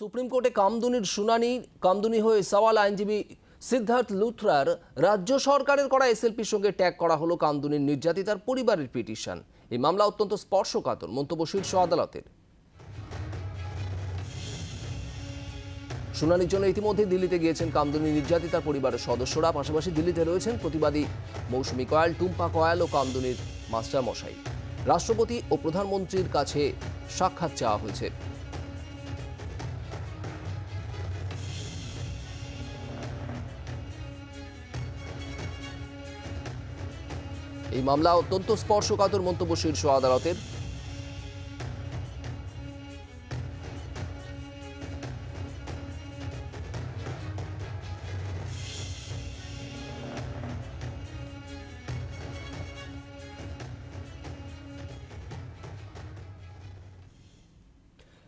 Supreme কোর্টে কামদুনির শুনানি, কামদুনি হয়ে সওয়াল আইনজীবী সিদ্ধার্থ লুথরার রাজ্য সরকারের করা এসএলপির সঙ্গে ট্যাগ করা হলো কামদুনির নির্যাতিতার পরিবারের পিটিশন। এই মামলা অত্যন্ত স্পর্শকাতর, মন্তব্য শীর্ষ আদালতের। শুনানির জন্য ইতিমধ্যে দিল্লিতে গিয়েছেন কামদুনি নির্যাতিতার পরিবারের সদস্যরা। পাশাপাশি দিল্লিতে রয়েছেন প্রতিবাদী মৌসুমী কয়াল, টুম্পা কয়াল ও কামদুনির মাস্টার মশাই রাষ্ট্রপতি ও প্রধানমন্ত্রীর কাছে সাক্ষাৎ চাওয়া হয়েছে। এই মামলা অত্যন্ত স্পর্শকাতর মন্তব্য শীর্ষ আদালতের।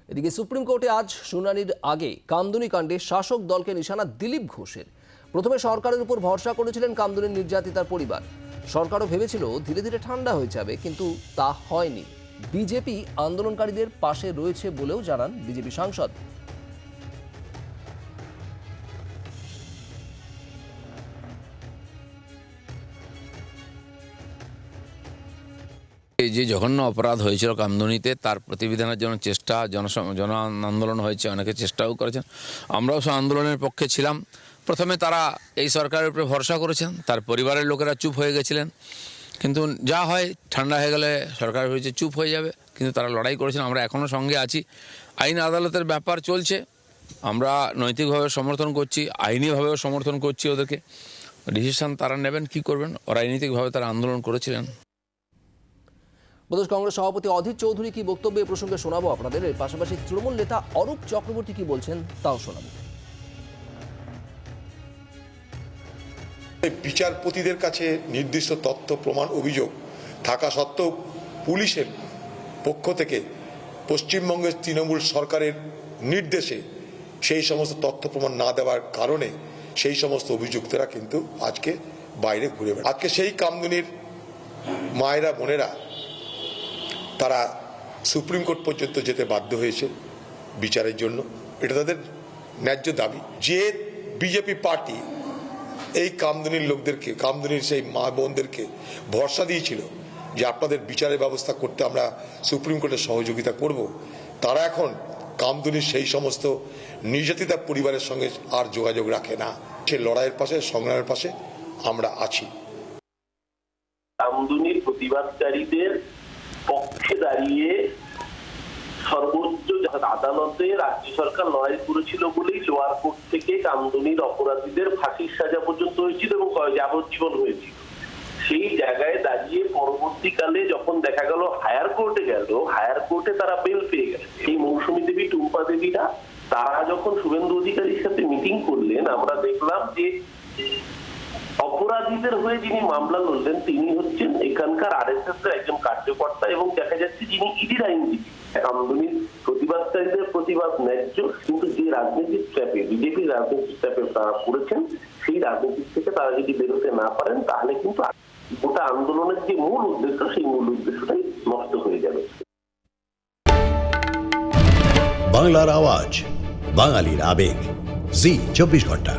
এদিকে সুপ্রিম কোর্টে আজ শুনানির আগে কামদুনি কাণ্ডে শাসক দলকে নিশানা দিলীপ ঘোষের। প্রথমে সরকারের উপর ভরসা করেছিলেন কামদুনির নির্যাতিতার পরিবার। সরকারও ভেবেছিল ধীরে ধীরে ঠান্ডা হয়ে যাবে, কিন্তু তা হয়নি। বিজেপি আন্দোলনকারীদের পাশে রয়েছে বলেও জানান বিজেপি সাংসদ। এই যে জঘন্য অপরাধ হয়েছিল কামদুনিতে, তার প্রতিবিধানের জন্য চেষ্টা, জন জন, আন্দোলন হয়েছে, অনেকে চেষ্টাও করেছেন। আমরাও সে আন্দোলনের পক্ষে ছিলাম। প্রথমে তারা এই সরকারের উপরে ভরসা করেছেন, তার পরিবারের লোকেরা চুপ হয়ে গেছিলেন। কিন্তু যা হয়, ঠান্ডা হয়ে গেলে সরকার হয়েছে চুপ হয়ে যাবে, কিন্তু তারা লড়াই করেছেন, আমরা এখনও সঙ্গে আছি। আইন আদালতের ব্যাপার চলছে, আমরা নৈতিকভাবে সমর্থন করছি, আইনিভাবেও সমর্থন করছি ওদেরকে। ডিসিশন তারা নেবেন, কি করবেন রাজনৈতিকভাবে তারা আন্দোলন করেছিলেন। প্রদেশ কংগ্রেস সভাপতি অধীর চৌধুরী কি বক্তব্য এ প্রসঙ্গে শোনাবো আপনাদের? এর পাশাপাশি তৃণমূল নেতা অরূপ চক্রবর্তী কি বলছেন, তাও শোনাবো। বিচারপতিদের কাছে নির্দিষ্ট তথ্য, প্রমাণ, অভিযোগ থাকা সত্ত্বেও পুলিশের পক্ষ থেকে পশ্চিমবঙ্গের তৃণমূল সরকারের নির্দেশে সেই সমস্ত তথ্য, প্রমাণ না দেওয়ার কারণে সেই সমস্ত অভিযুক্তরা কিন্তু আজকে বাইরে ঘুরে বেড়ায় আজকে সেই কামদুনির মায়েরা, বোনেরা তারা সুপ্রিম কোর্ট পর্যন্ত যেতে বাধ্য হয়েছে বিচারের জন্য। এটা তাদের ন্যায্য দাবি। যে বিজেপি পার্টি এই কামদুনির লোকদেরকে, কামদুনির সেই মা বোনদেরকে ভরসা দিয়েছিল যে আপনাদের বিচারের ব্যবস্থা করতে আমরা সুপ্রিম কোর্টের সহযোগিতা করব। তারা এখন কামদুনির সেই সমস্ত নির্যাতিতা পরিবারের সঙ্গে আর যোগাযোগ রাখে না। সে লড়াইয়ের পাশে, সংগ্রামের পাশে আমরা আছি। কামদুনির প্রতিবাদকারীদের পক্ষে দাঁড়িয়ে সর্বোচ্চ আদালতে রাজ্য সরকার লড়াই করেছিল বলেই লোয়ার কোর্ট থেকে কামদুনির অপরাধীদের ফাঁসির সাজা পর্যন্ত হয়েছিল এবং যাবজ্জীবন হয়েছিল। সেই জায়গায় দাঁড়িয়ে পরবর্তীকালে যখন দেখা গেল হায়ার কোর্টে গেল, হায়ার কোর্টে তারা বেল পেয়ে গেছে। এই মৌসুমী দেবী, টুম্পা দেবীরা, তারা যখন শুভেন্দু অধিকারীর সাথে মিটিং করলেন, আমরা দেখলাম যে অপরাধীদের হয়ে যিনি মামলা লড়লেন, তিনি হচ্ছেন এখানকার আরএসএস এর একজন কার্যকর্তা এবং দেখা যাচ্ছে যিনি ইডির আইনজীবী। প্রতিবাদকারীদের প্রতিবাদ ন্যায্য, কিন্তু যে রাজনীতির ট্র্যাপে তারা সেই রাজনীতির থেকে তারা যদি বেরোতে না পারেন, তাহলে কিন্তু গোটা আন্দোলনের যে মূল উদ্দেশ্য, সেই মূল উদ্দেশ্যটাই নষ্ট হয়ে যাবে। বাংলার আওয়াজ, বাঙালির আবেগ, জি, চব্বিশ ঘণ্টা।